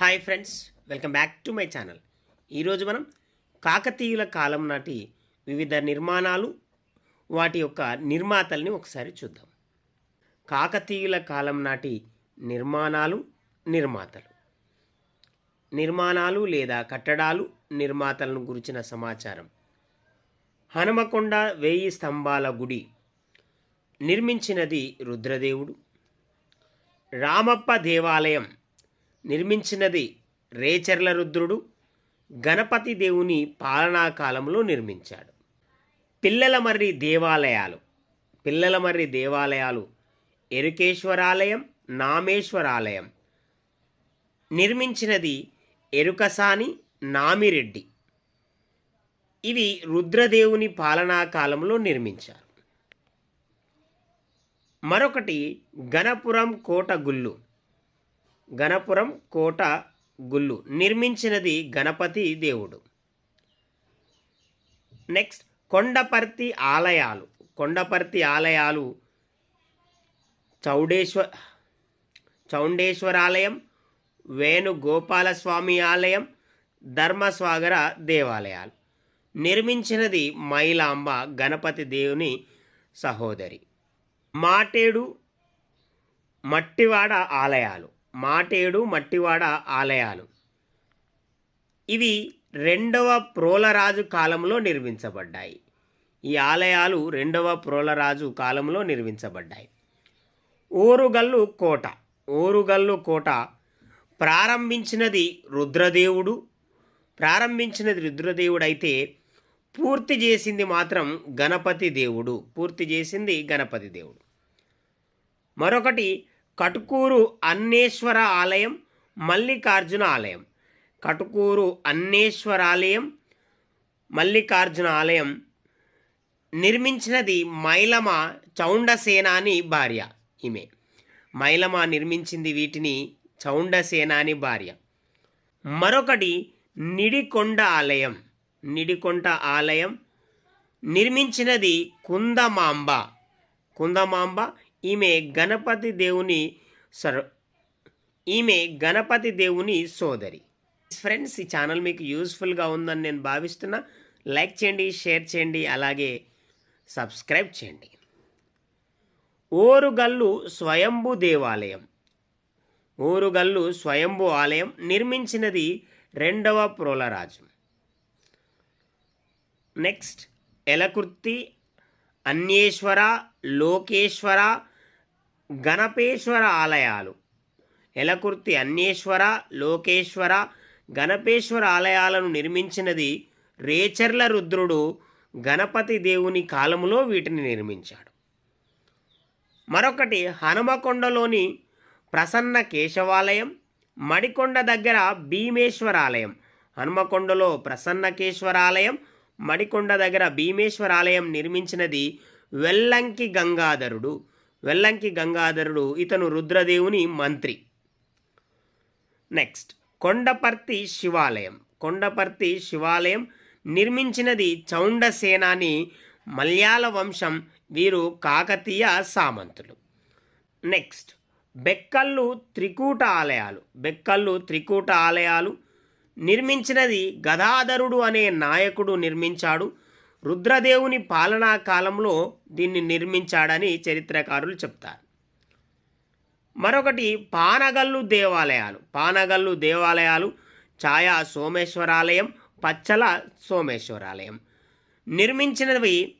Hi friends welcome back to my channel. ఈరోజు మనం కాకతీయుల కాలం నాటి వివిధ నిర్మాణాలు వాటి యొక్క నిర్మాతల్ని ఒకసారి చూద్దాం. కాకతీయుల కాలం నాటి నిర్మాణాలు నిర్మాతలు. నిర్మాణాలు లేదా కట్టడాలు నిర్మాతలను గురించిన సమాచారం. హనుమకొండ వేయి స్తంభాల గుడి. నిర్మించినది రుద్రదేవుడు. రామప్ప దేవాలయం నిర్మించినది రేచర్ల రుద్రుడు గణపతి దేవుని పాలనా కాలంలో నిర్మించాడు. పిల్లలమర్రి దేవాలయాలు పిల్లలమర్రి దేవాలయాలు ఎరుకేశ్వరాలయం నామేశ్వరాలయం. నిర్మించినది ఎరుకసాని నామిరెడ్డి. ఇవి రుద్రదేవుని పాలనా కాలంలో నిర్మించారు. మరొకటి గణపురం కోట గుళ్ళు. గణపురం కోట గుళ్ళు. నిర్మించినది గణపతి దేవుడు. నెక్స్ట్ కొండపర్తి ఆలయాలు. కొండపర్తి ఆలయాలు చౌడేశ్వ చౌండేశ్వరాలయం వేణుగోపాలస్వామి ఆలయం ధర్మస్వాగర దేవాలయాలు. నిర్మించినది మైలాంబ గణపతి దేవుని సహోదరి. మాటేడు మట్టివాడ ఆలయాలు. మాటేడు మట్టివాడ ఆలయాలు. ఇవి రెండవ ప్రోలరాజు కాలంలో నిర్మించబడ్డాయి. ఈ ఆలయాలు రెండవ ప్రోలరాజు కాలంలో నిర్మించబడ్డాయి. ఓరుగల్లు కోట. ఓరుగల్లు కోట ప్రారంభించినది రుద్రదేవుడు. ప్రారంభించినది రుద్రదేవుడు అయితే పూర్తి చేసింది మాత్రం గణపతి దేవుడు. పూర్తి చేసింది గణపతి దేవుడు. మరొకటి కటుకూరు అన్నేశ్వర ఆలయం మల్లికార్జున ఆలయం. కటుకూరు అన్నేశ్వరాలయం మల్లికార్జున ఆలయం. నిర్మించినది మైలమ చౌండసేనాని భార్య ఈమె. మైలమ నిర్మించింది వీటిని చౌండసేనాని భార్య. మరొకటి నిడికొండ ఆలయం. నిడికొండ ఆలయం నిర్మించినది కుందమాంబ. కుందమాంబ ఈమె గణపతి దేవుని సర్ ఈమె గణపతి దేవుని సోదరి. ఫ్రెండ్స్ ఈ ఛానల్ మీకు యూస్ఫుల్గా ఉందని నేను భావిస్తున్నా. లైక్ చేయండి షేర్ చేయండి అలాగే సబ్స్క్రైబ్ చేయండి. ఓరుగల్లు స్వయంభు దేవాలయం. ఓరుగల్లు స్వయంభు ఆలయం నిర్మించినది రెండవ ప్రోలరాజు. నెక్స్ట్ ఎలకుర్తి అన్యేశ్వర లోకేశ్వర గణపేశ్వర ఆలయాలు. ఎలకుర్తి అన్యేశ్వర లోకేశ్వర గణపేశ్వర ఆలయాలను నిర్మించినది రేచర్ల రుద్రుడు గణపతి దేవుని కాలములో వీటిని నిర్మించాడు. మరొకటి హనుమకొండలోని ప్రసన్న కేశవాలయం మడికొండ దగ్గర భీమేశ్వర ఆలయం. హనుమకొండలో ప్రసన్నకేశ్వరాలయం మడికొండ దగ్గర భీమేశ్వర ఆలయం నిర్మించినది వెల్లంకి గంగాధరుడు. వెల్లంకి గంగాధరుడు ఇతను రుద్రదేవుని మంత్రి. నెక్స్ట్ కొండపర్తి శివాలయం. కొండపర్తి శివాలయం నిర్మించినది చౌండసేనాని మలయాళ వంశం వీరు కాకతీయ సామంతులు. నెక్స్ట్ బెక్కల్లు త్రికూట ఆలయాలు. బెక్కల్లు త్రికూట ఆలయాలు నిర్మించినది గదాధరుడు అనే నాయకుడు నిర్మించాడు. రుద్రదేవుని పాలనా కాలంలో దీన్ని నిర్మించాడని చరిత్రకారులు చెప్తారు. మరొకటి పానగల్లు దేవాలయాలు. పానగల్లు దేవాలయాలు ఛాయా సోమేశ్వరాలయం పచ్చల సోమేశ్వరాలయం. నిర్మించినవి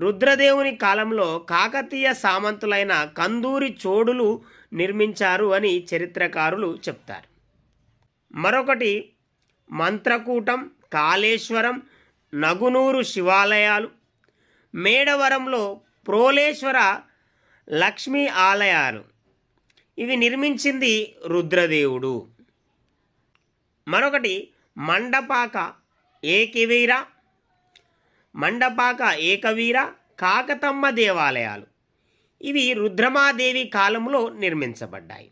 రుద్రదేవుని కాలంలో కాకతీయ సామంతులైన కందూరి చోడులు నిర్మించారు అని చరిత్రకారులు చెప్తారు. మరొకటి మంత్రకూటం కాళేశ్వరం నగునూరు శివాలయాలు. మేడవరంలో ప్రోలేశ్వర లక్ష్మీ ఆలయాలు. ఇవి నిర్మించింది రుద్రదేవుడు. మరొకటి మండపాక ఏకవీర మండపాక ఏకవీర కాకతమ్మ దేవాలయాలు. ఇవి రుద్రమాదేవి కాలంలో నిర్మించబడ్డాయి.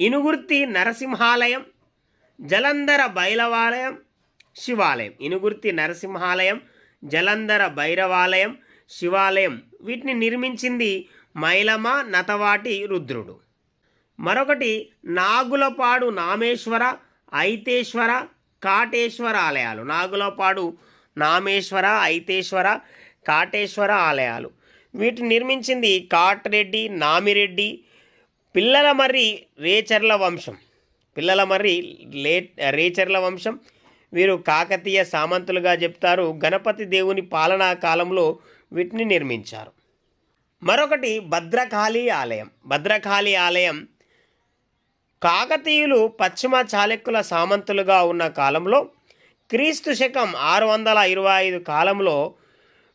ఇనుగుర్తి నరసింహాలయం జలంధర బైలవాలయం శివాలయం. ఇనుగుర్తి నరసింహాలయం జలంధర భైరవాలయం శివాలయం. వీటిని నిర్మించింది మైలమ నతవాటి రుద్రుడు. మరొకటి నాగులపాడు నామేశ్వర ఐతేశ్వర కాటేశ్వర ఆలయాలు నాగులపాడు నామేశ్వర ఐతేశ్వర కాటేశ్వర ఆలయాలు. వీటిని నిర్మించింది కాటరెడ్డి నామిరెడ్డి పిల్లల మర్రి రేచర్ల వంశం. పిల్లల మర్రి లే రేచర్ల వంశం. వీరు కాకతీయ సామంతులుగా చెప్తారు గణపతి దేవుని పాలనా కాలంలో వీటిని నిర్మించారు. మరొకటి భద్రకాళి ఆలయం. భద్రకాళి ఆలయం కాకతీయులు పశ్చిమ చాళుక్యుల సామంతులుగా ఉన్న కాలంలో క్రీస్తు శకం ఆరు వందల ఇరవై ఐదు కాలంలో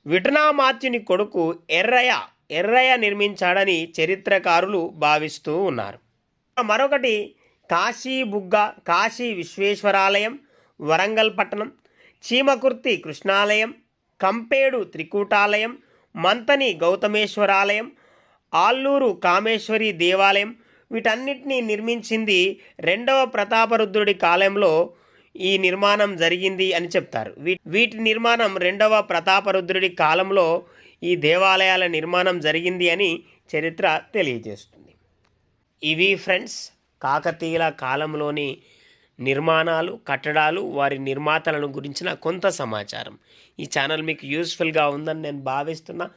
విటనామాత్యుని కొడుకు ఎర్రయ్య ఎర్రయ్య నిర్మించాడని చరిత్రకారులు భావిస్తూ ఉన్నారు. మరొకటి కాశీ బుగ్గ కాశీ విశ్వేశ్వరాలయం వరంగల్ పట్టణం చీమకుర్తి కృష్ణాలయం కంపేడు త్రికూటాలయం మంతని గౌతమేశ్వరాలయం ఆల్లూరు కామేశ్వరి దేవాలయం వీటన్నిటినీ నిర్మించింది రెండవ ప్రతాపరుద్రుడి కాలంలో ఈ నిర్మాణం జరిగింది అని చెప్తారు. వీటి నిర్మాణం రెండవ ప్రతాపరుద్రుడి కాలంలో ఈ దేవాలయాల నిర్మాణం జరిగింది అని చరిత్ర తెలియజేస్తుంది. ఇవి ఫ్రెండ్స్ కాకతీయుల కాలంలోని నిర్మాణాలు కట్టడాలు వారి నిర్మాతలను గురించిన కొంత సమాచారం. ఈ ఛానల్ మీకు యూస్ఫుల్గా ఉందని నేను భావిస్తున్నా.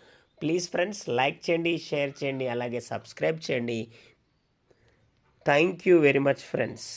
ప్లీజ్ ఫ్రెండ్స్ లైక్ చేయండి షేర్ చేయండి అలాగే సబ్స్క్రైబ్ చేయండి. Thank you very much friends.